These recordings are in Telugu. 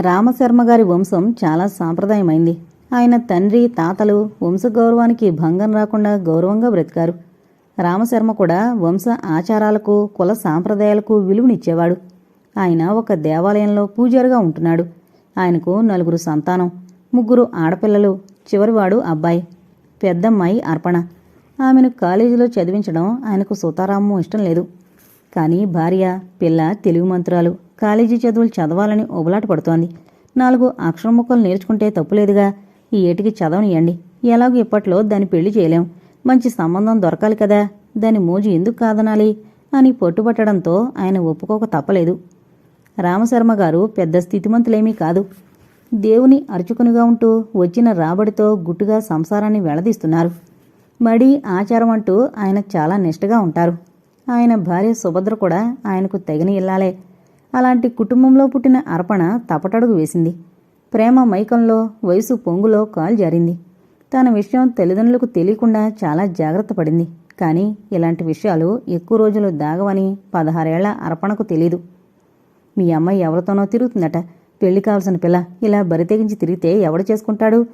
రామశర్మ గారి వంశం చాలా సాంప్రదాయమైంది. ఆయన తండ్రి తాతలు వంశ గౌరవానికి భంగం రాకుండా గౌరవంగా బ్రతికారు. రామశర్మ కూడా వంశ ఆచారాలకు కుల సాంప్రదాయాలకు విలువనిచ్చేవాడు. ఆయన ఒక దేవాలయంలో పూజారిగా ఉంటున్నాడు. ఆయనకు నలుగురు సంతానం ముగ్గురు ఆడపిల్లలు చివరివాడు అబ్బాయి. పెద్దమ్మాయి అర్పణ. ఆమెను కాలేజీలో చదివించడం ఆయనకు సుతారాము ఇష్టం లేదు. కానీ భార్య పిల్ల తెలుగు మంత్రాలు కాలేజీ చదువులు చదవాలని ఒబలాట పడుతోంది. నాలుగు అక్షర ముక్కలు నేర్చుకుంటే తప్పులేదుగా. ఈ ఏటికి చదవనియండి. ఎలాగో ఇప్పట్లో దాన్ని పెళ్ళి చేయలేం. మంచి సంబంధం దొరకాలి కదా. దాని మోజు ఎందుకు కాదనాలి? అని పట్టుబట్టడంతో ఆయన ఒప్పుకోక తప్పలేదు. రామశర్మ గారు పెద్ద స్థితిమంతులేమీ కాదు. దేవుని అర్చకునిగా ఉంటూ వచ్చిన రాబడితో గుట్టుగా సంసారాన్ని వెళ్ళదీస్తున్నారు. మడి ఆచారం అంటూ ఆయన చాలా నిష్టగా ఉంటారు. ఆయన భార్య సుభద్ర కూడా ఆయనకు తెగని ఇల్లాలే. అలాంటి కుటుంబంలో పుట్టిన అర్పణ తపటడుగు వేసింది. ప్రేమ మైకంలో వయసు పొంగులో కాలు జారింది. తన విషయం తల్లిదండ్రులకు తెలియకుండా చాలా జాగ్రత్త పడింది. కానీ ఇలాంటి విషయాలు ఎక్కువ రోజులు దాగవని పదహారేళ్ళ అర్పణకు తెలీదు. మీ అమ్మాయి ఎవరితోనో తిరుగుతుందట. పెళ్ళి కావాల్సిన పిల్ల ఇలా బరితెగించి తిరిగితే ఎవడు చేసుకుంటాడు?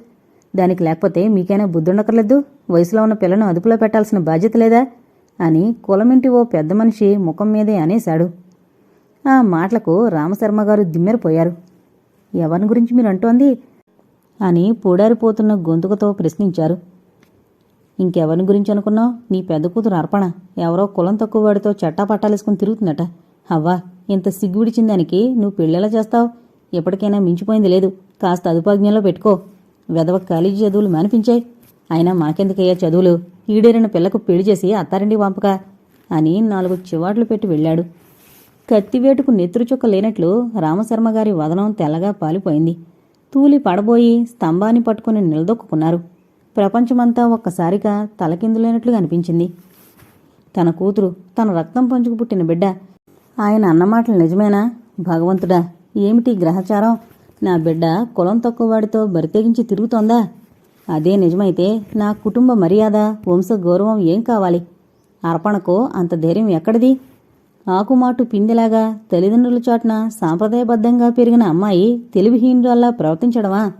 దానికి లేకపోతే మీకైనా బుద్ధుండకర్లేదు వయసులో ఉన్న పిల్లను అదుపులో పెట్టాల్సిన బాధ్యత లేదా? అని కులమింటి ఓ పెద్ద మనిషి ముఖం మీదే అనేశాడు. ఆ మాటలకు రామశర్మ గారు దిమ్మెరపోయారు. ఎవరిని గురించి మీరు అంటోంది? అని పూడారిపోతున్న గొంతుకతో ప్రశ్నించారు. ఇంకెవరిని గురించి అనుకున్నావు? నీ పెద్ద కూతురు అర్పణ ఎవరో కులం తక్కువ వాడితో చట్టా పట్టాలేసుకుని తిరుగుతుందట. అవ్వా ఇంత సిగ్గు దానికి నువ్వు పెళ్ళెలా చేస్తావు? ఎప్పటికైనా మించిపోయింది లేదు. కాస్త అదుపాజ్ఞంలో పెట్టుకో. వెదవ కాలేజీ చదువులు మానిపించాయి. అయినా మాకెందుకయ్యా చదువులు? ఈడేరిన పిల్లకు పెళ్ళి చేసి అత్తారండి పంపక అని నాలుగు చివాట్లు పెట్టి వెళ్ళాడు. కత్తివేటుకు నెత్రుచుక్క లేనట్లు రామశర్మ గారి వదనం తెల్లగా పాలిపోయింది. తూలి పడబోయి స్తంభాన్ని పట్టుకుని నిలదొక్కున్నారు. ప్రపంచమంతా ఒక్కసారిగా తలకిందులేనట్లుగా అనిపించింది. తన కూతురు తన రక్తం పంచుకు పుట్టిన బిడ్డ. ఆయన అన్నమాటలు నిజమేనా? భగవంతుడా ఏమిటి గ్రహచారం? నా బిడ్డ కులం తక్కువ వాడితో బరితెగించి తిరుగుతోందా? అదే నిజమైతే నా కుటుంబ మర్యాద వంశ గౌరవం ఏం కావాలి? అర్పణకు అంత ధైర్యం ఎక్కడిది? ఆకుమాటు పిందిలాగా తల్లిదండ్రుల చాటున సాంప్రదాయబద్ధంగా పెరిగిన అమ్మాయి తెలివిహీనురాల్లా ప్రవర్తించడమా?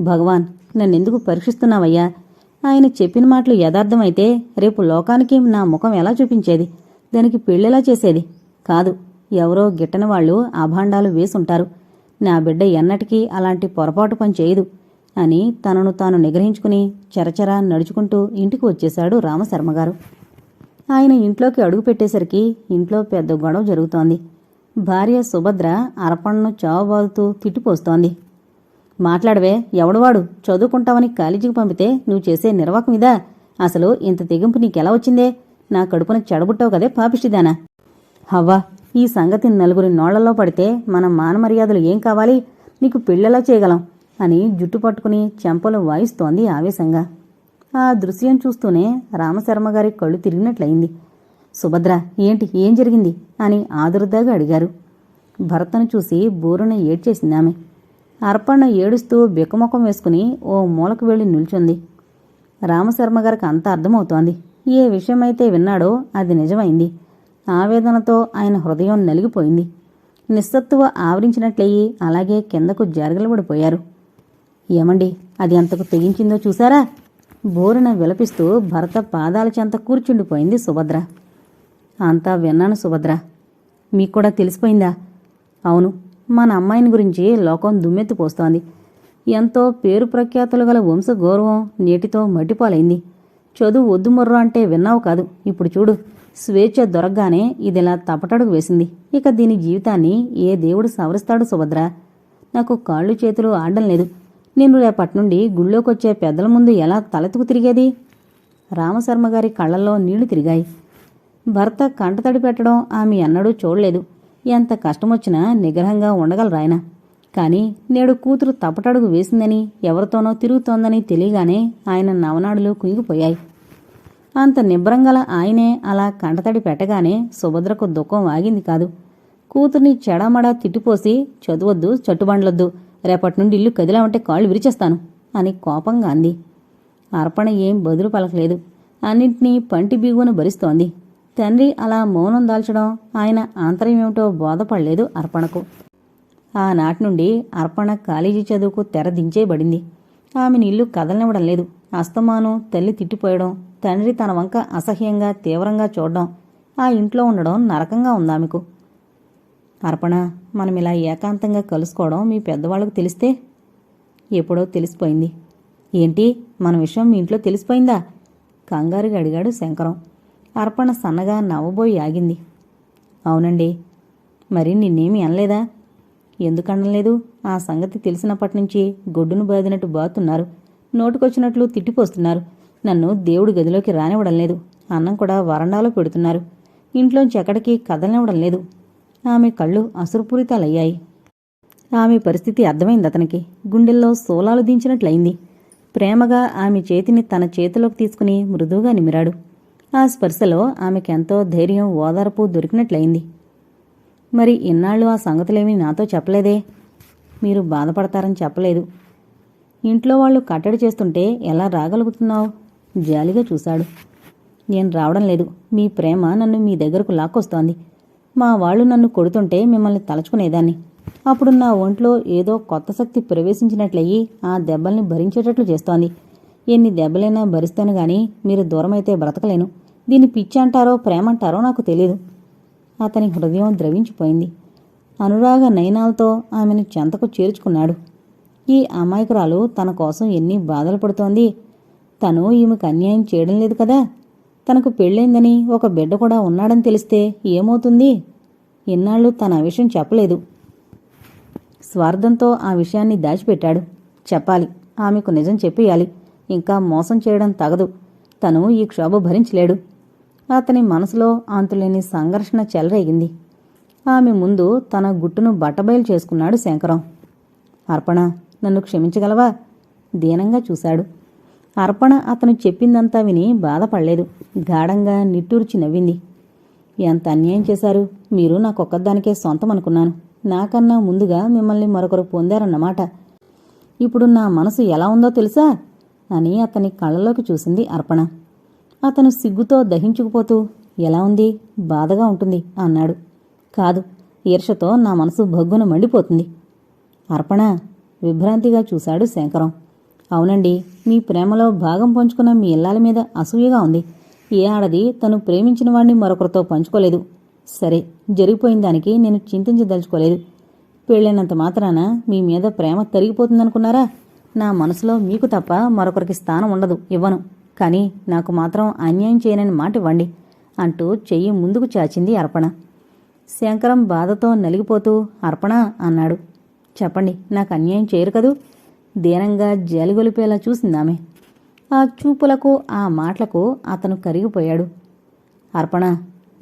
భగవాన్ నన్నెందుకు పరీక్షిస్తున్నావయ్యా? ఆయన చెప్పిన మాటలు యథార్థమైతే రేపు లోకానికి నా ముఖం ఎలా చూపించేది? దానికి పెళ్ళెలా చేసేది? కాదు ఎవరో గిట్టని వాళ్ళు అభాండాలు వేసుంటారు. నా బిడ్డ ఎన్నటికీ అలాంటి పొరపాటు పని చేయదు. అని తనను తాను నిగ్రహించుకుని చరచరా నడుచుకుంటూ ఇంటికి వచ్చేశాడు రామశర్మగారు ఆయన ఇంట్లోకి అడుగు పెట్టేసరికి ఇంట్లో పెద్ద గొడవ జరుగుతోంది. భార్య సుభద్ర అరపణను చావబాదుతూ తిట్టిపోస్తోంది. మాట్లాడవే ఎవడవాడు? చదువుకుంటావని కాలేజీకి పంపితే నువ్వు చేసే నిర్వాకం ఇదా? అసలు ఇంత తెగింపు నీకెలా వచ్చిందే? నా కడుపున చెడబుట్టావు కదే పాపిష్టిదానా? హవ్వా ఈ సంగతి నలుగురి నోళ్ళలో పడితే మన మానమర్యాదలు ఏం కావాలి? నీకు పెళ్ళెలా చేయగలం? అని జుట్టు పట్టుకుని చెంపలు వాయిస్తోంది ఆవేశంగా. ఆ దృశ్యం చూస్తూనే రామశర్మగారి కళ్ళు తిరిగినట్లయింది. సుభద్ర ఏంటి? ఏం జరిగింది? అని ఆదురుదాగా అడిగారు. భర్తను చూసి బోరున ఏడ్చేసిందామె అర్పణ ఏడుస్తూ బిక్కముఖం వేసుకుని ఓ మూలకు వెళ్ళి నిల్చుంది. రామశర్మ గారికి అంత అర్థమవుతోంది. ఏ విషయమైతే విన్నాడో అది నిజమైంది. ఆవేదనతో ఆయన హృదయం నలిగిపోయింది. నిస్సత్తువ ఆవరించినట్లయి అలాగే కిందకు జరగలబడిపోయారు. ఏమండి అది అంతకు తెగించిందో చూసారా బోరున విలపిస్తూ భర్త పాదాల చెంత కూర్చుండిపోయింది సుభద్ర. అంతా విన్నాను సుభద్ర. మీకు కూడా తెలిసిపోయిందా? అవును మన అమ్మాయిని గురించి లోకం దుమ్మెత్తిపోస్తోంది ఎంతో పేరు ప్రఖ్యాతులు గల వంశ గౌరవం నేటితో మట్టిపాలైంది. చదువు వద్దు మొర్రు అంటే విన్నావు కాదు. ఇప్పుడు చూడు స్వేచ్ఛ దొరకగానే ఇదిలా తపటడుగు వేసింది. ఇక దీని జీవితాన్ని ఏ దేవుడు సవరిస్తాడు సుభద్ర? నాకు కాళ్ళు చేతులు ఆడడం లేదు. నేను రేపటి నుండి గుళ్ళోకొచ్చే పెద్దల ముందు ఎలా తలెత్తుకు తిరిగేది? రామశర్మ గారి కళ్ళల్లో నీళ్ళు తిరిగాయి. భర్త కంటతడి పెట్టడం ఆమె ఎన్నడూ చూడలేదు. ఎంత కష్టమొచ్చినా నిగ్రహంగా ఉండగలరాయన కాని నేడు కూతురు తప్పటడుగు వేసిందని ఎవరితోనో తిరుగుతోందని తెలియగానే ఆయన నవనాడులు కుంగిపోయాయి. అంత నిబ్రంగల ఆయనే అలా కంటతడి పెట్టగానే సుభద్రకు దుఃఖం ఆగింది కాదు. కూతుర్ని చెడమడా తిట్టిపోసి చదువద్దు చట్టుబండ్లొద్దు. రేపటి నుండి ఇల్లు కదిలామంటే కాళ్ళు విరిచేస్తాను అని కోపంగా అంది. అర్పణ ఏం బదులు పలకలేదు. అన్నింటినీ పంటి బిగువను భరిస్తోంది. తండ్రి అలా మౌనం దాల్చడం ఆయన ఆంతర్యమేమిటో బోధపడలేదు అర్పణకు. ఆనాటి నుండి అర్పణ కాలేజీ చదువుకు తెరదించేయబడింది ఆమెను ఇల్లు కదలనివ్వడం లేదు. అస్తమానం తల్లి తిట్టిపోయడం తండ్రి తన వంక అసహ్యంగా తీవ్రంగా చూడడం ఆ ఇంట్లో ఉండడం నరకంగా ఉందామెకు. అర్పణ మనం ఇలా ఏకాంతంగా కలుసుకోవడం మీ పెద్దవాళ్ళకు తెలిస్తే ఎప్పుడో తెలిసిపోయింది. ఏంటి? మన విషయం మీ ఇంట్లో తెలిసిపోయిందా? కంగారుగా అడిగాడు శంకరం. అర్పణ సన్నగా నవ్వబోయి ఆగింది. అవునండి. మరి నిన్నేమీ అనలేదా? ఎందుకనలేదు ఆ సంగతి తెలిసినప్పటి నుంచి గొడ్డును బాదినట్టు బాతున్నారు. నోటుకొచ్చినట్లు తిట్టిపోస్తున్నారు. నన్ను దేవుడి గదిలోకి రానివ్వడం లేదు. అన్నం కూడా వరండాలో పెడుతున్నారు. ఇంట్లోంచి ఎక్కడికి కదలనివ్వడం లేదు. ఆమె కళ్ళు అసురుపూరితాలయ్యాయి. ఆమె పరిస్థితి అర్థమైంది అతనికి. గుండెల్లో సోలాలు దించినట్లయింది. ప్రేమగా ఆమె చేతిని తన చేతిలోకి తీసుకుని మృదువుగా నిమిరాడు. ఆ స్పర్శలో ఆమెకెంతో ధైర్యం ఓదార్పు దొరికినట్లయింది. మరి ఇన్నాళ్ళు ఆ సంగతులేమీ నాతో చెప్పలేదే? మీరు బాధపడతారని చెప్పలేదు. ఇంట్లో వాళ్ళు కట్టడి చేస్తుంటే ఎలా రాగలుగుతున్నావు? జాలిగా చూశాడు. నేను రావడం లేదు. మీ ప్రేమ నన్ను మీ దగ్గరకు లాక్కొస్తోంది. మా వాళ్ళు నన్ను కొడుతుంటే మిమ్మల్ని తలచుకునేదాన్ని. అప్పుడు నా ఒంట్లో ఏదో కొత్త శక్తి ప్రవేశించినట్లయి ఆ దెబ్బల్ని భరించేటట్లు చేస్తోంది. ఎన్ని దెబ్బలైనా భరిస్తాను గాని మీరు దూరమైతే బ్రతకలేను. దీన్ని పిచ్చి అంటారో ప్రేమ అంటారో నాకు తెలియదు అతని హృదయం ద్రవించిపోయింది. అనురాగ నయనాలతో ఆమెను చెంతకు చేర్చుకున్నాడు. ఈ అమాయకురాలు తన కోసం ఎన్ని బాధలు పడుతోంది. తను ఈమెకు అన్యాయం చేయడం లేదు కదా? తనకు పెళ్ళైందని ఒక బిడ్డ కూడా ఉన్నాడని తెలిస్తే ఏమవుతుంది? ఇన్నాళ్ళు తన ఆ విషయం చెప్పలేదు. స్వార్థంతో ఆ విషయాన్ని దాచిపెట్టాడు. చెప్పాలి. ఆమెకు నిజం చెప్పేయాలి. ఇంకా మోసం చేయడం తగదు. తను ఈ క్షోభ భరించలేడు. అతని మనసులో అంతులేని సంఘర్షణ చెలరేగింది. ఆమె ముందు తన గుట్టును బట్టబయలు చేసుకున్నాడు శంకరం. అర్పణ నన్ను క్షమించగలవా? దీనంగా చూశాడు. అర్పణ అతను చెప్పిందంతా విని బాధపడలేదు. గాఢంగా నిట్టూర్చి నవ్వింది. ఎంత అన్యాయం చేశారు? మీరు నాకొక్కదానికే సొంతం అనుకున్నాను నాకన్నా ముందుగా మిమ్మల్ని మరొకరు పొందారన్నమాట. ఇప్పుడు నా మనసు ఎలా ఉందో తెలుసా? అని అతని కళ్ళలోకి చూసింది అర్పణ. అతను సిగ్గుతో దహించుకుపోతూ ఎలా ఉంది? బాధగా ఉంటుంది అన్నాడు. కాదు ఈర్షతో నా మనసు భగ్గున మండిపోతుంది. అర్పణ విభ్రాంతిగా చూశాడు శంకరం. అవునండి మీ ప్రేమలో భాగం పంచుకున్న మీ ఇల్లాల మీద అసూయగా ఉంది. ఏ ఆడది తను ప్రేమించిన వాడిని మరొకరితో పంచుకోలేదు. సరే జరిగిపోయిన దానికి నేను చింతించదలుచుకోలేదు. పెళ్ళైనంత మాత్రాన మీ మీద ప్రేమ తరిగిపోతుందనుకున్నారా? నా మనసులో మీకు తప్ప మరొకరికి స్థానం ఉండదు ఇవ్వను. కానీ నాకు మాత్రం అన్యాయం చేయనని మాట ఇవ్వండి అంటూ చెయ్యి ముందుకు చాచింది అర్పణ. శంకరం బాధతో నలిగిపోతూ అర్పణ అన్నాడు. చెప్పండి నాకు అన్యాయం చేయరు కదూ? దీనంగా జలిగొలిపేలా చూసిందామె. ఆ చూపులకు ఆ మాటలకు అతను కరిగిపోయాడు. అర్పణ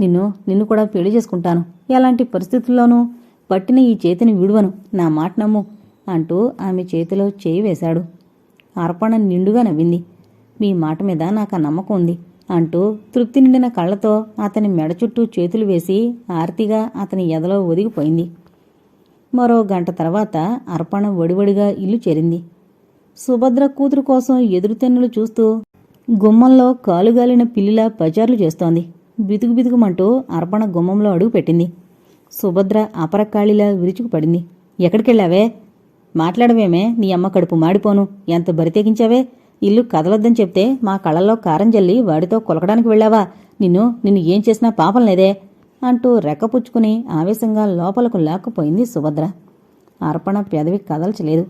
నిన్ను నిన్ను కూడా పెళ్ళి చేసుకుంటాను. ఎలాంటి పరిస్థితుల్లోనూ పట్టిన ఈ చేతిని విడువను. నా మాట నమ్ము అంటూ ఆమె చేతిలో చేయి వేశాడు. అర్పణ నిండుగా నవ్వింది. మీ మాట మీద నాకు ఆ నమ్మకం ఉంది అంటూ తృప్తి నిండిన కళ్ళతో అతని మెడ చుట్టూ చేతులు వేసి ఆర్తిగా అతని ఎదలో ఒదిగిపోయింది. మరో గంట తర్వాత అర్పణ వడివడిగా ఇల్లు చేరింది. సుభద్ర కూతురు కోసం ఎదురుతెన్నులు చూస్తూ గుమ్మంలో కాలుగాలిన పిల్లిలా పచార్లు చేస్తోంది. బితుకు బితుకుమంటూ అర్పణ గుమ్మంలో అడుగు పెట్టింది. సుభద్ర అపరకాళిలా విరుచుకుపడింది ఎక్కడికెళ్ళావే? మాట్లాడవేమే నీ అమ్మ కడుపు మాడిపోను. ఎంత బరితెగించావే? ఇల్లు కదలొద్దని చెప్తే మా కళ్ళల్లో కారం జల్లి వాడితో కొలకడానికి వెళ్ళావా? నిన్ను నిన్ను ఏం చేసినా పాపం లేదే. అంటూ రెక్కపుచ్చుకుని ఆవేశంగా లోపలకు లాక్కుపోయింది సుభద్ర. అర్పణ పెదవి కదల్చలేదు.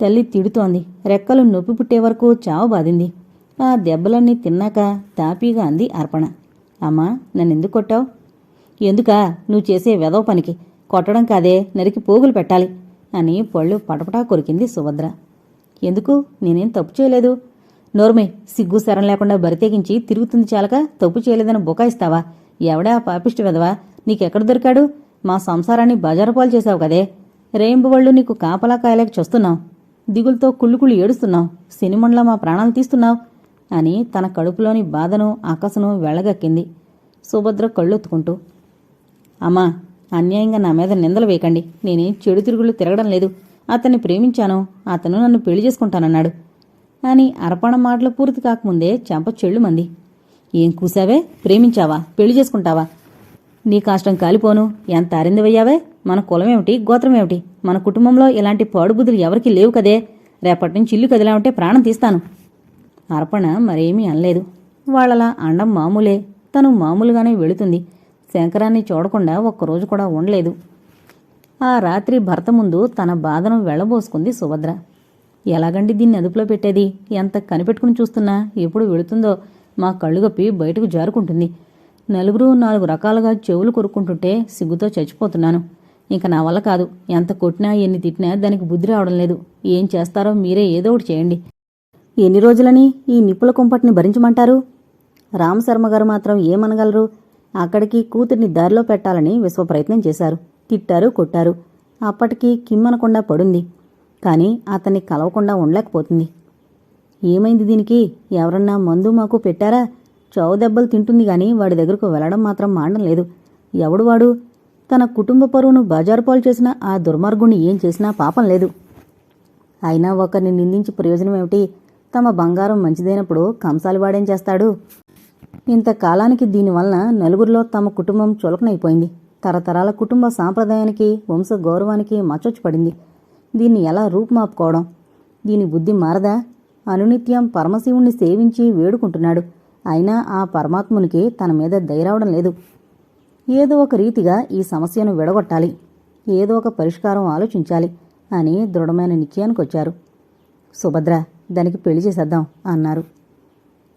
తల్లి తిడుతోంది. రెక్కలు నొప్పి పుట్టే వరకు చావు బాదింది ఆ దెబ్బలన్నీ తిన్నాక తాపీగా అంది అర్పణ. అమ్మా నన్నెందుకు కొట్టావు? ఎందుకా? నువ్వు చేసే వెదవ పనికి. కొట్టడం కాదే నరికి పోగులు పెట్టాలి అని పళ్ళు పటపటా కొరికింది సుభద్ర. ఎందుకు? నేనేం తప్పు చేయలేదు. నోర్మే సిగ్గు శరం లేకుండా బరితెగించి తిరుగుతుంది చాలక తప్పు చేయలేదని బుకాయిస్తావా? ఎవడే ఆ పాపిష్టి వెదవా నీకెక్కడ దొరికాడు? మా సంసారాన్ని బజారుపాలు చేశావు కదే. రేయింబవళ్ళు నీకు కాపలా కాయలేక చూస్తున్నావు. దిగులతో కుళ్ళుకుళ్ళు ఏడుస్తున్నావు. సినిమండ్లా మా ప్రాణాలు తీస్తున్నావు అని తన కడుపులోని బాధను ఆకసను వెళ్ళగక్కింది సుభద్ర కళ్ళొత్తుకుంటూ అమ్మా అన్యాయంగా నా మీద నిందలు వేయకండి. నేనేం చెడు తిరుగుళ్ళు తిరగడం లేదు. అతన్ని ప్రేమించాను. అతను నన్ను పెళ్ళి చేసుకుంటానన్నాడు. అని అర్పణ మాటలు పూర్తి కాకముందే చెంప చెళ్ళుమంది ఏం కూసావే? ప్రేమించావా? పెళ్ళి చేసుకుంటావా? నీ కాష్టం కాలిపోను. ఎంత అరిందివయ్యావే? మన కులమేమిటి? గోత్రమేమిటి? మన కుటుంబంలో ఇలాంటి పాడుబుద్ధులు ఎవరికీ లేవు కదే. రేపటి నుంచి ఇల్లు కదిలా ఉంటే ప్రాణం తీస్తాను. అర్పణ మరేమీ అనలేదు. వాళ్ళలా అండం మామూలే. తను మామూలుగానే వెళుతుంది. శంకరాన్ని చూడకుండా ఒక్కరోజు కూడా ఉండలేదు. ఆ రాత్రి భర్త ముందు తన బాధను వెళ్ళబోసుకుంది సుభద్ర. ఎలాగండి దీన్ని అదుపులో పెట్టేది? ఎంత కనిపెట్టుకుని చూస్తున్నా? ఎప్పుడు వెళుతుందో? మా కళ్ళుగప్పి బయటకు జారుకుంటుంది. నలుగురు నాలుగు రకాలుగా చెవులు కొరుక్కుంటుంటే సిగ్గుతో చచ్చిపోతున్నాను. ఇంక నా వల్ల కాదు. ఎంత కొట్టినా ఎన్ని తిట్టినా దానికి బుద్ధి రావడం లేదు. ఏం చేస్తారో మీరే ఏదో ఒకటి చేయండి. ఎన్ని రోజులని ఈ నిప్పుల కుంపటిని భరించమంటారు? రామశర్మ గారు మాత్రం ఏమనగలరు? అక్కడికి కూతుర్ని దారిలో పెట్టాలని విశ్వ ప్రయత్నం చేశారు. తిట్టారు కొట్టారు. అప్పటికి కిమ్మనకుండా పడుంది. కానీ అతన్ని కలవకుండా ఉండలేకపోతుంది. ఏమైంది దీనికి? ఎవరన్నా మందు మాకు పెట్టారా? చావు దెబ్బలు తింటుంది గాని వాడి దగ్గరకు వెళ్ళడం మాత్రం మాండం లేదు. ఎవడు వాడు? తన కుటుంబ పరువును బజారుపాలు చేసినా చేసిన ఆ దుర్మార్గుణ్ణి ఏం చేసినా పాపం లేదు. అయినా ఒకరిని నిందించి ప్రయోజనం ఏమిటి? తమ బంగారం మంచిదైనప్పుడు కంసాలు వాడేం చేస్తాడు? ఇంతకాలానికి దీనివలన నలుగురిలో తమ కుటుంబం చులకనైపోయింది. తరతరాల కుటుంబ సాంప్రదాయానికి వంశ గౌరవానికి మచ్చొచ్చి పడింది. దీన్ని ఎలా రూపుమాపుకోవడం? దీని బుద్ధి మారదా? అనునిత్యం పరమశివుణ్ణి సేవించి వేడుకుంటున్నాడు. అయినా ఆ పరమాత్మునికి తన మీద దయరావడం లేదు. ఏదో ఒక రీతిగా ఈ సమస్యను విడగొట్టాలి. ఏదో ఒక పరిష్కారం ఆలోచించాలి అని దృఢమైన నిశ్చయానికి వచ్చారు. సుభద్ర దానికి పెళ్ళి చేసేద్దాం అన్నారు.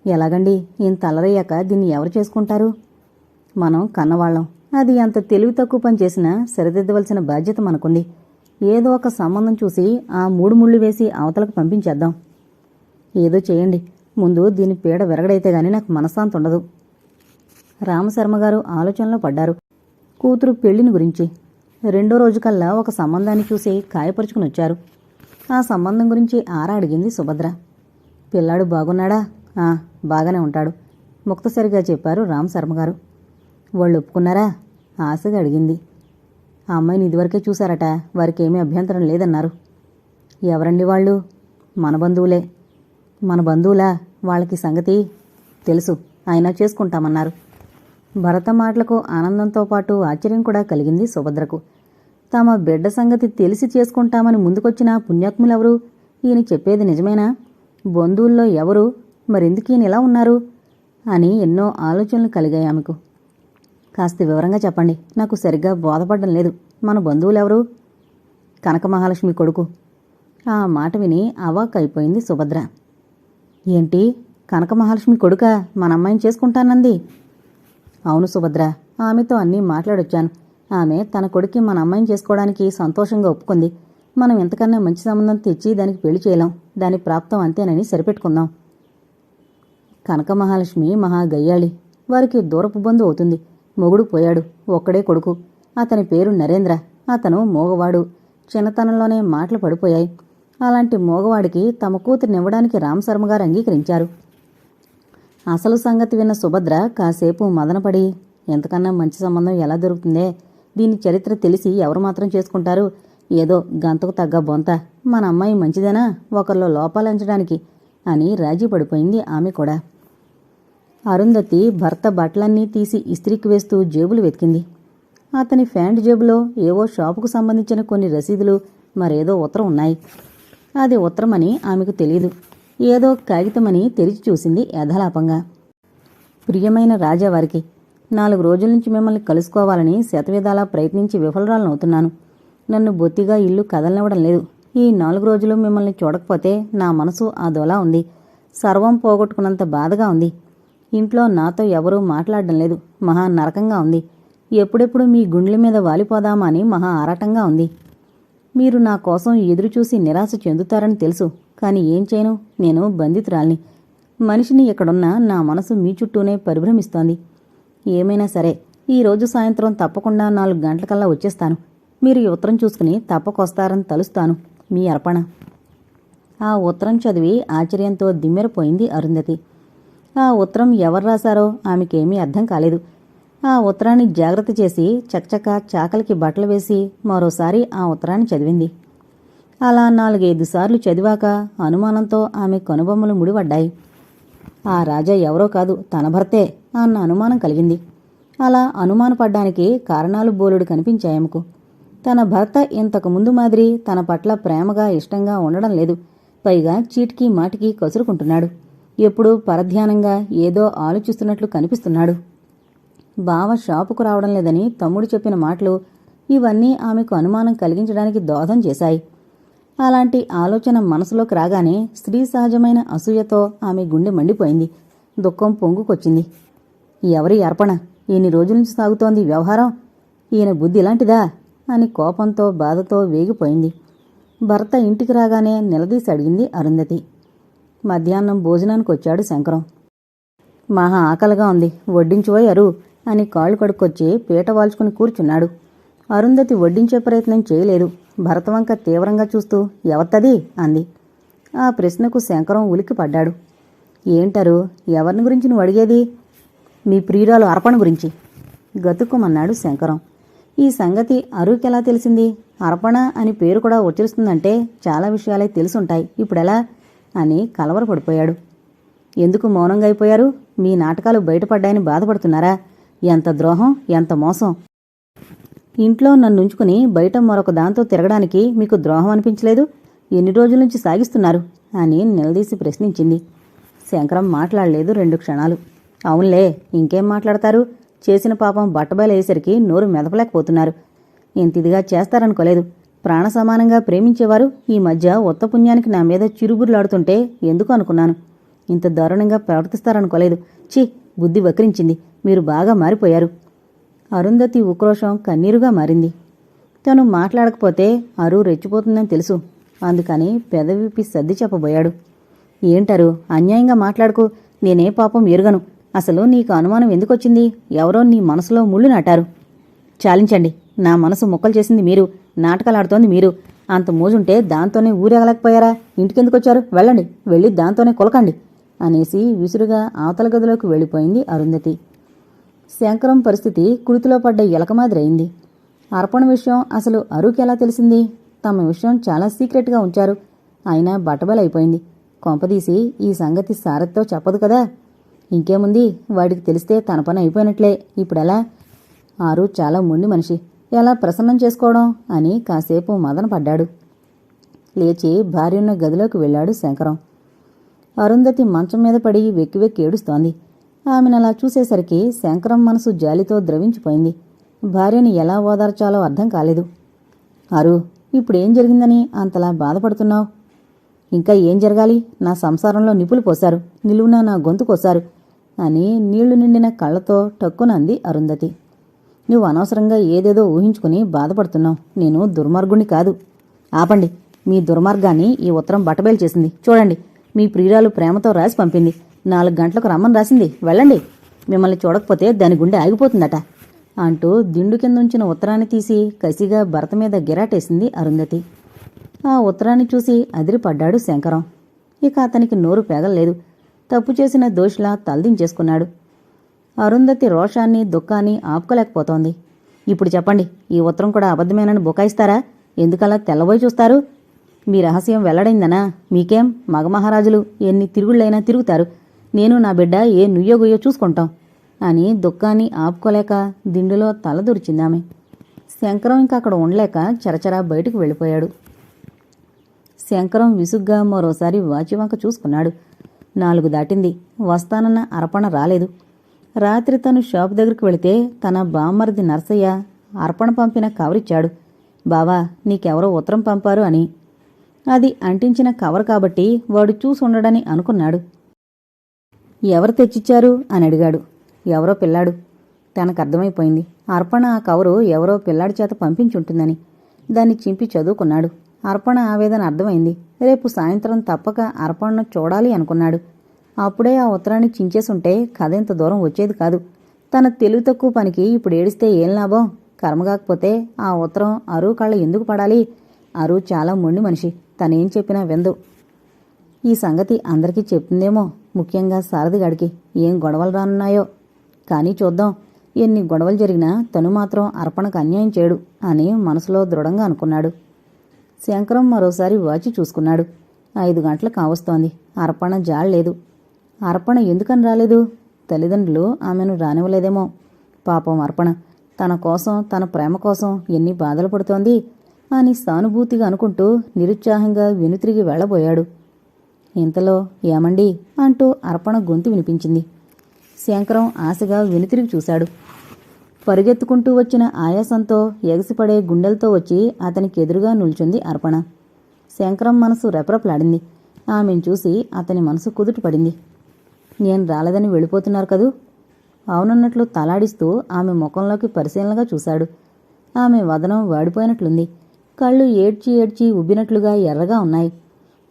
ఎలాగండి? ఇంత అలరయ్యాక దీన్ని ఎవరు చేసుకుంటారు? మనం కన్నవాళ్ళం. అది అంత తెలివి తక్కువ పని చేసినా సరిదిద్దవలసిన బాధ్యత మనకుంది. ఏదో ఒక సంబంధం చూసి ఆ మూడు ముళ్ళు వేసి అవతలకు పంపించేద్దాం. ఏదో చేయండి. ముందు దీని పీడ విరగడైతే గాని నాకు మనశ్శాంతి ఉండదు. రామశర్మ గారు ఆలోచనలో పడ్డారు. కూతురు పెళ్ళిని గురించి. రెండో రోజు కల్లా ఒక సంబంధాన్ని చూసి కాయపరుచుకుని వచ్చారు. ఆ సంబంధం గురించి ఆరా అడిగింది సుభద్ర. పిల్లాడు బాగున్నాడా? ఆ బాగానే ఉంటాడు. ముక్తసరిగా చెప్పారు రామశర్మ గారు. వాళ్ళు ఒప్పుకున్నారా? ఆశగా అడిగింది. ఆ అమ్మాయిని ఇదివరకే చూశారట. వారికేమీ అభ్యంతరం లేదన్నారు. ఎవరండి వాళ్ళు? మన బంధువులే. మన బంధువులా వాళ్ళకి సంగతి తెలుసు. అయినా చేసుకుంటామన్నారు. భరత మాటలకు ఆనందంతో పాటు ఆశ్చర్యం కూడా కలిగింది సుభద్రకు. తమ బిడ్డ సంగతి తెలిసి చేసుకుంటామని ముందుకొచ్చిన పుణ్యాత్ములెవరు? ఈయన చెప్పేది నిజమేనా? బంధువుల్లో ఎవరు? మరెందుకు ఈయన ఇలా ఉన్నారు? అని ఎన్నో ఆలోచనలు కలిగాయి ఆమెకు. కాస్త వివరంగా చెప్పండి. నాకు సరిగ్గా బోధపడడం లేదు. మన బంధువులెవరు? కనక మహాలక్ష్మి కొడుకు. ఆ మాట విని అవాక్ అయిపోయింది సుభద్ర. ఏంటి? కనక మహాలక్ష్మి కొడుక మన అమ్మాయిని చేసుకుంటానంది. అవును సుభద్ర ఆమెతో అన్నీ మాట్లాడొచ్చాను. ఆమె తన కొడుక్కి మన అమ్మాయిని చేసుకోవడానికి సంతోషంగా ఒప్పుకుంది. మనం ఎంతకన్నా మంచి సంబంధం తెచ్చి దానికి పెళ్ళి చేయలేం. దాని ప్రాప్తం అంతేనని సరిపెట్టుకుందాం. కనక మహాలక్ష్మి మహాగయ్యాళి. వారికి దూరపు బంధు అవుతుంది. మొగుడు పోయాడు. ఒక్కడే కొడుకు. అతని పేరు నరేంద్ర. అతను మోగవాడు. చిన్నతనంలోనే మాటలు పడిపోయాయి. అలాంటి మోగవాడికి తమ కూతురినివ్వడానికి రామశర్మ గారు అంగీకరించారు. అసలు సంగతి విన్న సుభద్ర కాసేపు మదనపడి ఎంతకన్నా మంచి సంబంధం ఎలా దొరుకుతుందే? దీని చరిత్ర తెలిసి ఎవరు మాత్రం చేసుకుంటారు? ఏదో గంతకు తగ్గ బొంత. మన అమ్మాయి మంచిదేనా? ఒకరిలో లోపాలంచడానికి అని రాజీ పడిపోయింది ఆమె కూడా. అరుంధతి భర్త బట్టలన్నీ తీసి ఇస్త్రీకి వేస్తూ జేబులు వెతికింది. అతని ఫ్యాంట్ జేబులో ఏవో షాపుకు సంబంధించిన కొన్ని రసీదులు మరేదో ఉత్తరం ఉన్నాయి. అది ఉత్తరమని ఆమెకు తెలియదు ఏదో కాగితమని తెరిచి చూసింది యథాలాపంగా. ప్రియమైన రాజావారికి నాలుగు రోజుల నుంచి మిమ్మల్ని కలుసుకోవాలని శతవిధాలా ప్రయత్నించి విఫలరాలనవుతున్నాను. నన్ను బొత్తిగా ఇల్లు కదలనివ్వడం లేదు. ఈ నాలుగు రోజులు మిమ్మల్ని చూడకపోతే నా మనసు అదోలా ఉంది. సర్వం పోగొట్టుకున్నంత బాధగా ఉంది. ఇంట్లో నాతో ఎవరూ మాట్లాడడం లేదు. మహా నరకంగా ఉంది. ఎప్పుడెప్పుడు మీ గుండెల మీద వాలిపోదామా అని మహా ఆరాటంగా ఉంది. మీరు నా కోసం ఎదురుచూసి నిరాశ చెందుతారని తెలుసు. కానీ ఏం చేయను? నేను బంధితురాల్ని. మనిషిని ఎక్కడున్నా నా మనసు మీ చుట్టూనే పరిభ్రమిస్తోంది. ఏమైనా సరే ఈరోజు సాయంత్రం తప్పకుండా నాలుగు గంటలకల్లా వచ్చేస్తాను. మీరు ఈ ఉత్తరం చూసుకుని తప్పకొస్తారని తలుస్తాను. మీ అర్పణ. ఆ ఉత్తరం చదివి ఆశ్చర్యంతో దిమ్మెరపోయింది అరుంధతి. ఆ ఉత్తరం ఎవరు రాశారో ఆమెకేమీ అర్థం కాలేదు. ఆ ఉత్తరాన్ని జాగ్రత్త చేసి చకచక చాకలికి బట్టలు వేసి మరోసారి ఆ ఉత్తరాన్ని చదివింది. అలా నాలుగైదు సార్లు చదివాక అనుమానంతో ఆమె కనుబొమ్మలు ముడిపడ్డాయి. ఆ రాజా ఎవరో కాదు తన భర్తే అన్న అనుమానం కలిగింది. అలా అనుమానపడ్డానికి కారణాలు బోలుడు కనిపించాయముకు తన భర్త ఇంతకుముందు మాదిరి తన పట్ల ప్రేమగా ఇష్టంగా ఉండడం లేదు. పైగా చీటికి మాటికి కసురుకుంటున్నాడు. ఎప్పుడూ పరధ్యానంగా ఏదో ఆలోచిస్తున్నట్లు కనిపిస్తున్నాడు. బావ షాపుకు రావడం లేదని తమ్ముడు చెప్పిన మాటలు ఇవన్నీ ఆమెకు అనుమానం కలిగించడానికి దోహదం చేశాయి. అలాంటి ఆలోచన మనసులోకి రాగానే స్త్రీ సహజమైన అసూయతో ఆమె గుండె మండిపోయింది. దుఃఖం పొంగుకొచ్చింది. ఎవరి అర్పణ? ఇన్ని రోజుల నుంచి సాగుతోంది వ్యవహారం. ఈయన బుద్ధి ఇలాంటిదా? అని కోపంతో బాధతో వేగిపోయింది. భర్త ఇంటికి రాగానే నిలదీసి అడిగింది అరుంధతి. మధ్యాహ్నం భోజనానికి వచ్చాడు శంకరం. మహా ఆకలిగా ఉంది. వడ్డించుపోయారు అని కాళ్ళు కడుక్కొచ్చి పీట వాల్చుకుని కూర్చున్నాడు. అరుంధతి వడ్డించే ప్రయత్నం చేయలేదు. భరతవంక తీవ్రంగా చూస్తూ ఎవత్తది అంది. ఆ ప్రశ్నకు శంకరం ఉలికి పడ్డాడు ఏంటారు? ఎవరిని గురించి నువ్వు అడిగేది? మీ ప్రియురాలు అర్పణ గురించి. గతుక్కుమన్నాడు శంకరం. ఈ సంగతి అరుకెలా తెలిసింది? అర్పణ అని పేరు కూడా ఉచ్చరిస్తుందంటే చాలా విషయాలే తెలుసుంటాయి. ఇప్పుడెలా? అని కలవరపడిపోయాడు. ఎందుకు మౌనంగా అయిపోయారు? మీ నాటకాలు బయటపడ్డాయని బాధపడుతున్నారా? ఎంత ద్రోహం ఎంత మోసం? ఇంట్లో నన్నుంచుకుని బయట మరొక దాంతో తిరగడానికి మీకు ద్రోహం అనిపించలేదు? ఎన్ని రోజుల నుంచి సాగిస్తున్నారు? అని నిలదీసి ప్రశ్నించింది. శంకరం మాట్లాడలేదు రెండు క్షణాలు. అవునులే ఇంకేం మాట్లాడతారు? చేసిన పాపం బట్టబయలేసరికి నోరు మెదపలేకపోతున్నారు. ఇంత ఇదిగా చేస్తారనుకోలేదు. ప్రాణ సమానంగా ప్రేమించేవారు ఈ మధ్య ఉత్త పుణ్యానికి నా మీద చిరుబుర్లాడుతుంటే ఎందుకు అనుకున్నాను? ఇంత దారుణంగా ప్రవర్తిస్తారనుకోలేదు. ఛీ బుద్ధి వక్రించింది. మీరు బాగా మారిపోయారు. అరుంధతి ఉక్రోషం కన్నీరుగా మారింది. తను మాట్లాడకపోతే అరు రెచ్చిపోతుందని తెలుసు. అందుకని పెదవిప్పి సర్ది చెప్పబోయాడు. ఏంటారు అన్యాయంగా మాట్లాడుకు. నేనే పాపం ఎరుగను. అసలు నీకు అనుమానం ఎందుకొచ్చింది? ఎవరో నీ మనసులో ముళ్ళు నాటారు. చాలించండి. నా మనసు మొక్కలు చేసింది మీరు. నాటకాలాడుతోంది మీరు. అంత మోజుంటే దాంతోనే ఊరేగలేకపోయారా? ఇంటికెందుకొచ్చారు? వెళ్ళండి. వెళ్ళి దాంతోనే కొలకండి. అనేసి విసురుగా అవతల గదిలోకి వెళ్ళిపోయింది అరుంధతి. శంకరం పరిస్థితి కుడితిలో పడ్డ ఎలక మాదిరైంది. అర్పణ విషయం అసలు అరుకి ఎలా తెలిసింది? తమ విషయం చాలా సీక్రెట్గా ఉంచారు. అయినా బట్టబలైపోయింది. కొంపదీసి ఈ సంగతి సారథితో చెప్పదు కదా? ఇంకేముంది? వాడికి తెలిస్తే తన పని అయిపోయినట్లే. ఇప్పుడెలా? ఆరు చాలా మొండి మనిషి. ఎలా ప్రసన్నం చేసుకోవడం? అని కాసేపు మదన పడ్డాడు. లేచి భార్యన్న గదిలోకి వెళ్ళాడు శంకరం. అరుంధతి మంచం మీద పడి వెక్కి వెక్కి ఏడుస్తోంది. ఆమెను అలా చూసేసరికి శంకరం మనసు జాలితో ద్రవించిపోయింది. భార్యని ఎలా ఓదార్చాలో అర్థం కాలేదు. అరు ఇప్పుడేం జరిగిందని అంతలా బాధపడుతున్నావు? ఇంకా ఏం జరగాలి? నా సంసారంలో నిపులు పోశారు. నిలువున నా గొంతు కోశారు. అని నీళ్ళు నిండిన కళ్ళతో టక్కునంది అరుంధతి. నువ్వు అనవసరంగా ఏదేదో ఊహించుకుని బాధపడుతున్నావు. నేను దుర్మార్గుణ్ణి కాదు. ఆపండి. మీ దుర్మార్గాన్ని ఈ ఉత్తరం బట్టబయలు చేసింది. చూడండి. మీ ప్రియురాలు ప్రేమతో రాసి పంపింది. నాలుగు గంటలకు రమ్మని రాసింది. వెళ్ళండి. మిమ్మల్ని చూడకపోతే దాని గుండె ఆగిపోతుందట. అంటూ దిండు కింద ఉంచిన ఉత్తరాన్ని తీసి కసిగా భర్త మీద గిరాటేసింది అరుంధతి. ఆ ఉత్తరాన్ని చూసి అదిరిపడ్డాడు శంకరం. ఇక అతనికి నోరు పేగలేదు. తప్పు చేసిన దోషిలా తలదించేసుకున్నాడు. అరుంధతి రోషాన్ని దుఃఖాన్ని ఆపుకోలేకపోతోంది. ఇప్పుడు చెప్పండి ఈ ఉత్తరం కూడా అబద్ధమేనని బుకాయిస్తారా? ఎందుకలా తెల్లబోయి చూస్తారు? మీ రహస్యం వెల్లడైందనా? మీకేం? మగమహారాజులు ఎన్ని తిరుగుళ్ళైనా తిరుగుతారు. నేను నా బిడ్డ ఏ నుయ్యో గుయ్యో చూసుకుంటాం. అని దుఃఖాన్ని ఆపుకోలేక దిండులో తలదూర్చిందామె శంకరం ఇంకా అక్కడ ఉండలేక చరచరా బయటకు వెళ్ళిపోయాడు. శంకరం విసుగ్గా మరోసారి వాచివంక చూసుకున్నాడు. నాలుగు దాటింది. వస్తానన్న అర్పణ రాలేదు. రాత్రి తను షాప్ దగ్గరికి వెళితే తన బామ్మరిది నర్సయ్య అర్పణ పంపిన కవరిచ్చాడు. బావా నీకెవరో ఉత్తరం పంపారు అని. అది అంటించిన కవర్ కాబట్టి వాడు చూసి ఉండడని అనుకున్నాడు. ఎవరు తెచ్చిచ్చారు? అని అడిగాడు. ఎవరో పిల్లాడు. తనకర్థమైపోయింది అర్పణ ఆ కవరు ఎవరో పిల్లాడి చేత పంపించుంటుందని. దాన్ని చింపి చదువుకున్నాడు. అర్పణ ఆవేదన అర్థమైంది. రేపు సాయంత్రం తప్పక అర్పణను చూడాలి అనుకున్నాడు. అప్పుడే ఆ ఉత్తరాన్ని చించేసుంటే కథ ఇంత దూరం వచ్చేది కాదు. తన తెలివి తక్కువ పనికి ఇప్పుడు ఏడిస్తే ఏం లాభం? కర్మగాకపోతే ఆ ఉత్తరం అరువు కళ్ళ ఎందుకు పడాలి? అరువు చాలా మొండి మనిషి. తనేం చెప్పినా విందు ఈ సంగతి అందరికీ చెప్తుందేమో ముఖ్యంగా సారథిగాడికి ఏం గొడవలు రానున్నాయో? కానీ చూద్దాం. ఎన్ని గొడవలు జరిగినా తను మాత్రం అర్పణకు అన్యాయం చేయడు అని మనసులో దృఢంగా అనుకున్నాడు. శంకరం మరోసారి వాచి చూసుకున్నాడు. ఐదు గంటలు కావస్తోంది. అర్పణ జాడలేదు అర్పణ ఎందుకని రాలేదు? తల్లిదండ్రులు ఆమెను రానివ్వలేదేమో. పాపం అర్పణ. తన కోసం తన ప్రేమ కోసం ఎన్ని బాధలు పడుతోంది? అని సానుభూతిగా అనుకుంటూ నిరుత్సాహంగా వెనుతిరిగి వెళ్ళబోయాడు. ఇంతలో ఏమండి? అంటూ అర్పణ గొంతు వినిపించింది. శంకరం ఆశగా వెనుతిరిగి చూశాడు. పరుగెత్తుకుంటూ వచ్చిన ఆయాసంతో ఎగసిపడే గుండెలతో వచ్చి అతనికి ఎదురుగా నిల్చుంది అర్పణ. శంకరం మనసు రెపరెపలాడింది. ఆమెను చూసి అతని మనసు కుదుటపడింది నేను రాలేదని వెళ్ళిపోతున్నారు కదూ? అవునన్నట్లు తలాడిస్తూ ఆమె ముఖంలోకి పరిశీలనగా చూశాడు. ఆమె వదనం వాడిపోయినట్లుంది. కళ్ళు ఏడ్చి ఏడ్చి ఉబ్బినట్లుగా ఎర్రగా ఉన్నాయి.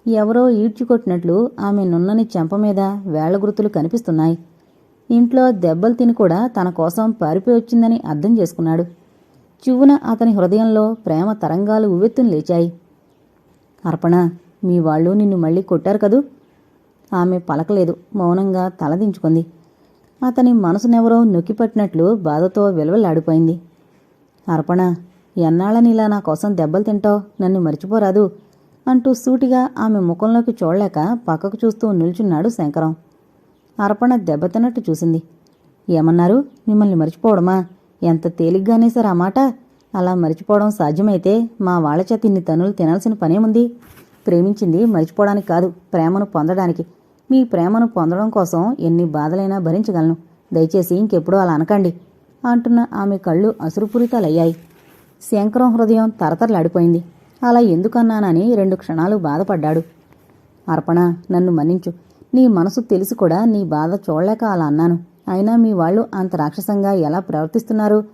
ఎవరో ఈడ్చికొట్టినట్లు ఆమె నున్నని చెంప మీద వేళ్ళ గుర్తులు కనిపిస్తున్నాయి. ఇంట్లో దెబ్బలు తిని కూడా తన కోసం పారిపోయి వచ్చిందని అర్థం చేసుకున్నాడు. చివున అతని హృదయంలో ప్రేమ తరంగాలు ఉవ్వెత్తుని లేచాయి. అర్పణ మీ వాళ్ళు నిన్ను మళ్ళీ కొట్టారు కదూ? ఆమె పలకలేదు మౌనంగా తలదించుకుంది అతని మనసునెవరో నొక్కిపట్టినట్లు బాధతో విలవలాడిపోయింది అర్పణ ఎన్నాళ్ళనిలా నా కోసం దెబ్బలు తింటావు? నన్ను మర్చిపోరాదు అంటూ సూటిగా ఆమె ముఖంలోకి చూడలేక పక్కకు చూస్తూ నిల్చున్నాడు శంకరం. అర్పణ దెబ్బతిన్నట్టు చూసింది. ఏమన్నారు? మిమ్మల్ని మర్చిపోవడమా? ఎంత తేలిగ్గానే సార్ ఆ మాట? అలా మర్చిపోవడం సాధ్యమైతే మా వాళ్ళ చేత ఇన్ని తనులు తినాల్సిన పనేముంది? ప్రేమించింది మర్చిపోవడానికి కాదు ప్రేమను పొందడానికి. మీ ప్రేమను పొందడం కోసం ఎన్ని బాధలైనా భరించగలను. దయచేసి ఇంకెప్పుడూ అలా అనకండి అంటున్న ఆమె కళ్ళు అసురుపూరితాలయ్యాయి. శంకరం హృదయం తరతరలాడిపోయింది. అలా ఎందుకన్నానని రెండు క్షణాలు బాధపడ్డాడు. అర్పణ నన్ను మన్నించు. నీ మనసు తెలిసి కూడా నీ బాధ చూడలేక అలా అన్నాను. అయినా మీ వాళ్ళు అంత రాక్షసంగా ఎలా ప్రవర్తిస్తున్నారు?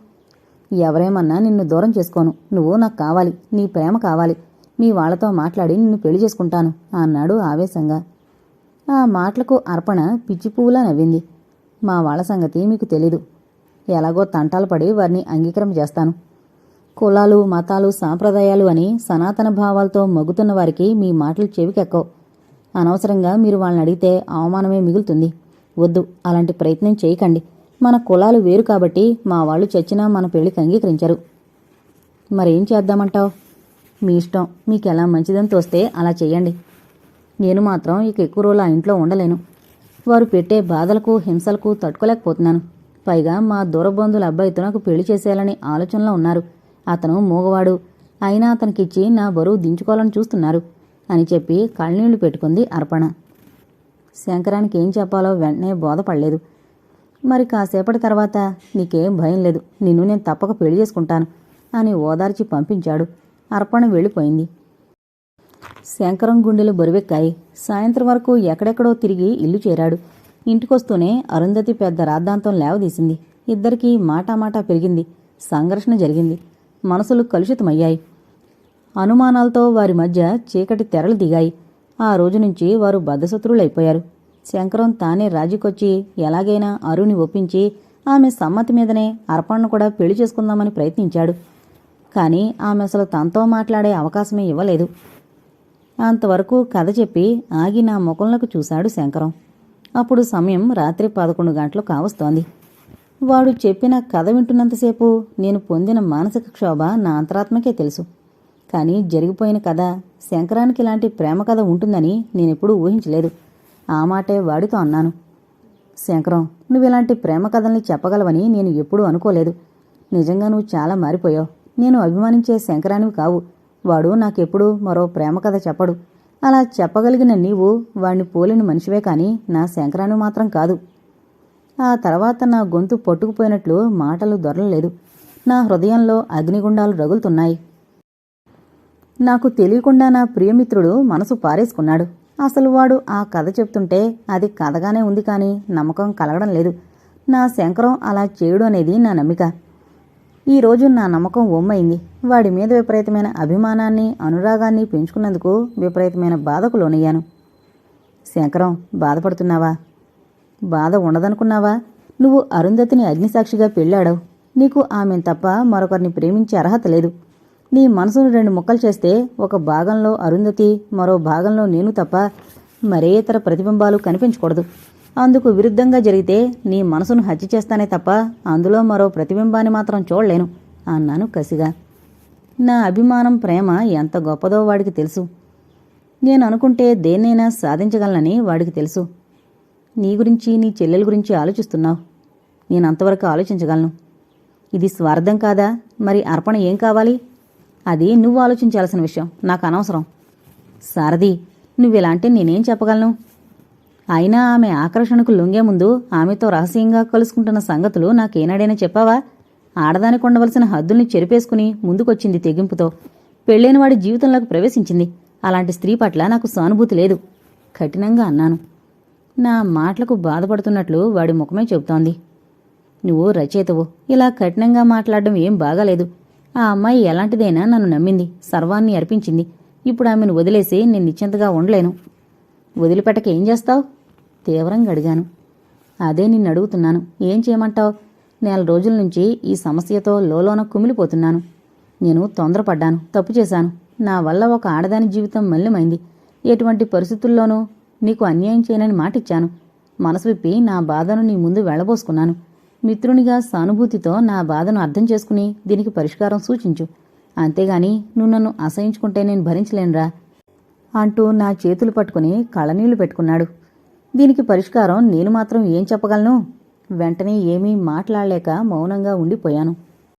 ఎవరేమన్నా నిన్ను దూరం చేసుకోను. నువ్వు నాకు కావాలి. నీ ప్రేమ కావాలి. మీ వాళ్ళతో మాట్లాడి నిన్ను పెళ్ళి చేసుకుంటాను అన్నాడు ఆవేశంగా. ఆ మాటలకు అర్పణ పిచ్చి పువ్వులా నవ్వింది. మా వాళ్ళ సంగతి మీకు తెలీదు. ఎలాగో తంటాలు పడి వారిని అంగీకారం చేస్తాను. కులాలు మతాలు సాంప్రదాయాలు అని సనాతన భావాలతో మగ్గుతున్న వారికి మీ మాటలు చెవికెక్కవు. అనవసరంగా మీరు వాళ్ళని అడిగితే అవమానమే మిగులుతుంది. వద్దు అలాంటి ప్రయత్నం చేయకండి. మన కులాలు వేరు కాబట్టి మా వాళ్ళు చచ్చినా మన పెళ్ళికి అంగీకరించరు. మరేం చేద్దామంటావు? మీ ఇష్టం. మీకు ఎలా మంచిదని తోస్తే అలా చేయండి నేను మాత్రం ఇక ఎక్కువ రోజులు ఆ ఇంట్లో ఉండలేను. వారు పెట్టే బాధలకు హింసలకు తట్టుకోలేకపోతున్నాను. పైగా మా దూరబంధువుల అబ్బాయితో నాకు పెళ్ళి చేసేయాలని ఆలోచనలో ఉన్నారు. అతను మూగవాడు. అయినా అతనికిచ్చి నా బరువు దించుకోవాలని చూస్తున్నారు అని చెప్పి కళ్ళనీళ్ళు పెట్టుకుంది అర్పణ. శంకరానికి ఏం చెప్పాలో వెంటనే బోధపడలేదు. మరి కాసేపటి తర్వాత నీకేం భయం లేదు. నిన్ను నేను తప్పక పెళ్ళి చేసుకుంటాను అని ఓదార్చి పంపించాడు. అర్పణ వెళ్ళిపోయింది. శంకరం గుండెలు బరువెక్కాయి. సాయంత్రం వరకు ఎక్కడెక్కడో తిరిగి ఇల్లు చేరాడు. ఇంటికొస్తూనే అరుంధతి పెద్ద రాద్ధాంతం లేవదీసింది. ఇద్దరికీ మాటామాటా పెరిగింది. సంఘర్షణ జరిగింది. మనసులు కలుషితమయ్యాయి. అనుమానాలతో వారి మధ్య చీకటి తెరలు దిగాయి. ఆ రోజు నుంచి వారు బద్ధశత్రువులైపోయారు శంకరం తానే రాజీకొచ్చి ఎలాగైనా అరుణ్ని ఒప్పించి ఆమె సమ్మతి మీదనే అర్పణను కూడా పెళ్ళి చేసుకుందామని ప్రయత్నించాడు. కానీ ఆమె అసలు తనతో మాట్లాడే అవకాశమే ఇవ్వలేదు. అంతవరకు కథ చెప్పి ఆగి నా ముఖంలోకి చూశాడు శంకరం. అప్పుడు సమయం రాత్రి పదకొండు గంటలు కావస్తోంది. వాడు చెప్పిన కథ వింటున్నంతసేపు నేను పొందిన మానసిక క్షోభ నా అంతరాత్మకే తెలుసు. కానీ జరిగిపోయిన కథ శంకరానికి ఇలాంటి ప్రేమ కథ ఉంటుందని నేనెప్పుడూ ఊహించలేదు. ఆ మాటే వాడితో అన్నాను. శంకరం నువ్వు ఇలాంటి ప్రేమ కథల్ని చెప్పగలవని నేను ఎప్పుడూ అనుకోలేదు. నిజంగా నువ్వు చాలా మారిపోయావు. నేను అభిమానించే శంకరానివి కావు. వాడు నాకెప్పుడూ మరో ప్రేమ కథ చెప్పడు. అలా చెప్పగలిగిన నీవు వాణ్ణి పోలిన మనిషివే కానీ నా శంకరానివి మాత్రం కాదు. ఆ తర్వాత నా గొంతు పట్టుకుపోయినట్లు మాటలు దొరలలేదు. నా హృదయంలో అగ్నిగుండాలు రగులుతున్నాయి. నాకు తెలియకుండా నా ప్రియమిత్రుడు మనసు పారేసుకున్నాడు. అసలు వాడు ఆ కథ చెప్తుంటే అది కథగానే ఉంది కానీ నమ్మకం కలగడం లేదు. నా శంకరం అలా చేయడు అనేది నా నమ్మిక. ఈరోజు నా నమ్మకం ఒమ్మైంది వాడి మీద విపరీతమైన అభిమానాన్ని అనురాగాన్ని పెంచుకున్నందుకు విపరీతమైన బాధకు లోనయ్యాను. శంకరం బాధపడుతున్నావా? బాధ ఉండదనుకున్నావా? నువ్వు అరుంధతిని అగ్నిసాక్షిగా పెళ్ళాడవు నీకు ఆమెను తప్ప మరొకరిని ప్రేమించే అర్హత లేదు. నీ మనసును రెండు ముక్కలు చేస్తే ఒక భాగంలో అరుంధతి మరో భాగంలో నేను తప్ప మరే ఇతర ప్రతిబింబాలు కనిపించకూడదు. అందుకు విరుద్ధంగా జరిగితే నీ మనసును హత్య చేస్తానే తప్ప అందులో మరో ప్రతిబింబాన్ని మాత్రం చూడలేను అన్నాను కసిగా. నా అభిమానం ప్రేమ ఎంత గొప్పదో వాడికి తెలుసు. నేను అనుకుంటే దేన్నైనా సాధించగలనని వాడికి తెలుసు. నీ గురించి నీ చెల్లెల గురించి ఆలోచిస్తున్నావు. నేను అంతవరకు ఆలోచించగలను. ఇది స్వార్థం కాదా? మరి అర్పణ ఏం కావాలి? అది నువ్వు ఆలోచించాల్సిన విషయం. నాకు అనవసరం. సారథి నువ్విలా అంటే నేనేం చెప్పగలను? అయినా ఆమె ఆకర్షణకు లొంగే ముందు ఆమెతో రహస్యంగా కలుసుకుంటున్న సంగతులు నాకేనాడైనా చెప్పావా? ఆడదానికి ఉండవలసిన హద్దుల్ని చెరిపేసుకుని ముందుకొచ్చింది తెగింపుతో. పెళ్ళైన వాడి జీవితంలోకి ప్రవేశించింది. అలాంటి స్త్రీ పట్ల నాకు సానుభూతి లేదు. కఠినంగా అన్నాను. నా మాటలకు బాధపడుతున్నట్లు వాడి ముఖమే చెబుతోంది. నువ్వు రచయితవు. ఇలా కఠినంగా మాట్లాడడం ఏం బాగాలేదు. ఆ అమ్మాయి ఎలాంటిదైనా నన్ను నమ్మింది. సర్వాన్ని అర్పించింది. ఇప్పుడు ఆమెను వదిలేసి నేను నిశ్చింతగా ఉండలేను. వదిలిపెట్టక ఏం చేస్తావు? తీవ్రంగా అడిగాను. అదే నిన్ను అడుగుతున్నాను. ఏం చేయమంటావు? నెల రోజుల నుంచి ఈ సమస్యతో లోలోన కుమిలిపోతున్నాను. నేను తొందరపడ్డాను. తప్పు చేశాను. నా వల్ల ఒక ఆడదాని జీవితం మల్లిమైంది ఎటువంటి పరిస్థితుల్లోనూ నీకు అన్యాయం చేయనని మాటిచ్చాను. మనసు విప్పి నా బాధను నీ ముందు వెళ్ళబోసుకున్నాను. మిత్రునిగా సానుభూతితో నా బాధను అర్థం చేసుకుని దీనికి పరిష్కారం సూచించు. అంతేగాని నువ్వు నన్ను అసహించుకుంటే నేను భరించలేనురా అంటూ నా చేతులు పట్టుకుని కళ్ళనీళ్ళు పెట్టుకున్నాడు. దీనికి పరిష్కారం నేను మాత్రం ఏం చెప్పగలను? వెంటనే ఏమీ మాట్లాడలేక మౌనంగా ఉండిపోయాను.